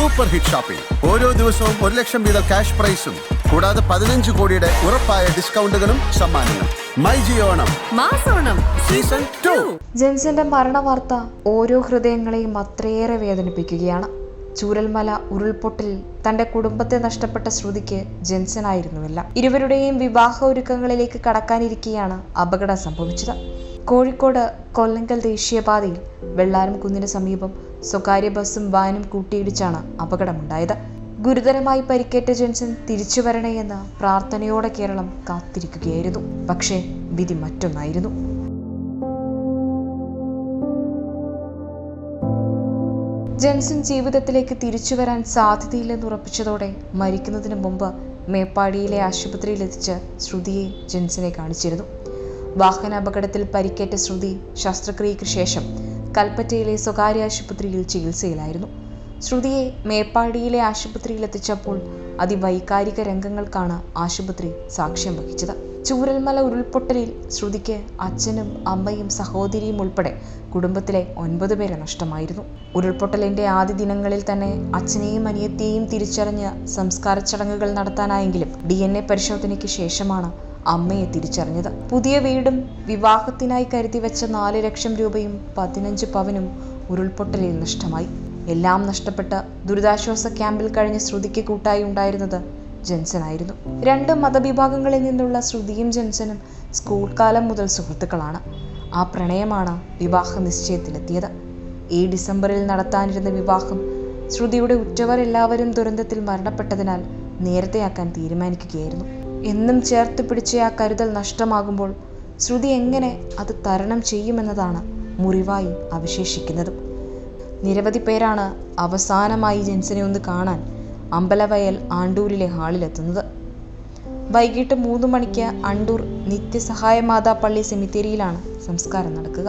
Super hit shopping ഓരോ ദിവസവും ഒരു ലക്ഷം വീതം ക്യാഷ് പ്രൈസും. കൂടാതെ പതിനഞ്ച് കോടിയുടെ ഉറപ്പായ ഡിസ്കൗണ്ടുകളും സമ്മാനങ്ങളും. മൈ ജിയോണം മാസോണം. Season two. ജെൻസന്റെ മരണവാർത്ത ഓരോ ഹൃദയങ്ങളെയും അത്രയേറെ വേദനിപ്പിക്കുകയാണ്. ചൂരൽമല ഉരുൾപൊട്ടലിൽ തന്റെ കുടുംബത്തെ നഷ്ടപ്പെട്ട ശ്രുതിക്ക് ജെൻസനായിരുന്നുവല്ല ഇരുവരുടെയും വിവാഹ ഒരുക്കങ്ങളിലേക്ക് കടക്കാനിരിക്കെയാണ് അപകടം സംഭവിച്ചത്. കോഴിക്കോട് കൊല്ലങ്കൽ ദേശീയപാതയിൽ വെള്ളാരം കുന്നിന് സമീപം സ്വകാര്യ ബസ്സും വാനും കൂട്ടിയിടിച്ചാണ് അപകടമുണ്ടായത്. ഗുരുതരമായി പരിക്കേറ്റ ജെൻസൺ തിരിച്ചു വരണേയെന്ന് പ്രാർത്ഥനയോടെ കേരളം കാത്തിരിക്കുകയായിരുന്നു. പക്ഷേ വിധി മറ്റൊന്നായിരുന്നു. ജെൻസൺ ജീവിതത്തിലേക്ക് തിരിച്ചു വരാൻ സാധ്യതയില്ലെന്ന് ഉറപ്പിച്ചതോടെ മരിക്കുന്നതിന് മുമ്പ് മേപ്പാടിയിലെ ആശുപത്രിയിലെത്തിച്ച് ശ്രുതിയെ ജെൻസനെ കാണിച്ചിരുന്നു. വാഹനാപകടത്തിൽ പരിക്കേറ്റ ശ്രുതി ശസ്ത്രക്രിയയ്ക്ക് ശേഷം കൽപ്പറ്റയിലെ സ്വകാര്യ ആശുപത്രിയിൽ ചികിത്സയിലായിരുന്നു. ശ്രുതിയെ മേപ്പാടിയിലെ ആശുപത്രിയിൽ എത്തിച്ചപ്പോൾ അതിവൈകാരിക രംഗങ്ങൾക്കാണ് ആശുപത്രി സാക്ഷ്യം വഹിച്ചത്. ചൂരൽമല ഉരുൾപൊട്ടലിൽ ശ്രുതിക്ക് അച്ഛനും അമ്മയും സഹോദരിയും ഉൾപ്പെടെ കുടുംബത്തിലെ ഒൻപത് പേരെ നഷ്ടമായിരുന്നു. ഉരുൾപൊട്ടലിന്റെ ആദ്യ ദിനങ്ങളിൽ തന്നെ അച്ഛനെയും അനിയത്തെയും തിരിച്ചറിഞ്ഞ് സംസ്കാര ചടങ്ങുകൾ നടത്താനായെങ്കിലും ഡി പരിശോധനയ്ക്ക് ശേഷമാണ് അമ്മയെ തിരിച്ചറിഞ്ഞത്. പുതിയ വീടും വിവാഹത്തിനായി കരുതി വെച്ച നാല് ലക്ഷം രൂപയും പതിനഞ്ച് പവനും ഉരുൾപൊട്ടലിൽ നഷ്ടമായി. എല്ലാം നഷ്ടപ്പെട്ട ദുരിതാശ്വാസ ക്യാമ്പിൽ കഴിഞ്ഞ ശ്രുതിക്ക് കൂട്ടായി ഉണ്ടായിരുന്നത് ജെൻസനായിരുന്നു. രണ്ട് മതവിഭാഗങ്ങളിൽ നിന്നുള്ള ശ്രുതിയും ജെൻസനും സ്കൂൾ കാലം മുതൽ സുഹൃത്തുക്കളാണ്. ആ പ്രണയമാണ് വിവാഹ നിശ്ചയത്തിലെത്തിയത്. ഈ ഡിസംബറിൽ നടത്താനിരുന്ന വിവാഹം ശ്രുതിയുടെ ഉറ്റവർ എല്ലാവരും ദുരന്തത്തിൽ മരണപ്പെട്ടതിനാൽ നേരത്തെയാക്കാൻ തീരുമാനിക്കുകയായിരുന്നു. എന്നും ചേർത്ത് പിടിച്ച ആ കരുതൽ നഷ്ടമാകുമ്പോൾ ശ്രുതി എങ്ങനെ അത് തരണം ചെയ്യുമെന്നതാണ് മുറിവായി അവശേഷിക്കുന്നതും. നിരവധി പേരാണ് അവസാനമായി ജെൻസിനെ ഒന്ന് കാണാൻ അമ്പലവയൽ ആണ്ടൂരിലെ ഹാളിലെത്തുന്നത് വൈകിട്ട് മൂന്ന് മണിക്ക് അണ്ടൂർ നിത്യസഹായ മാതാ പള്ളി സെമിത്തേരിയിലാണ് സംസ്കാരം നടക്കുക.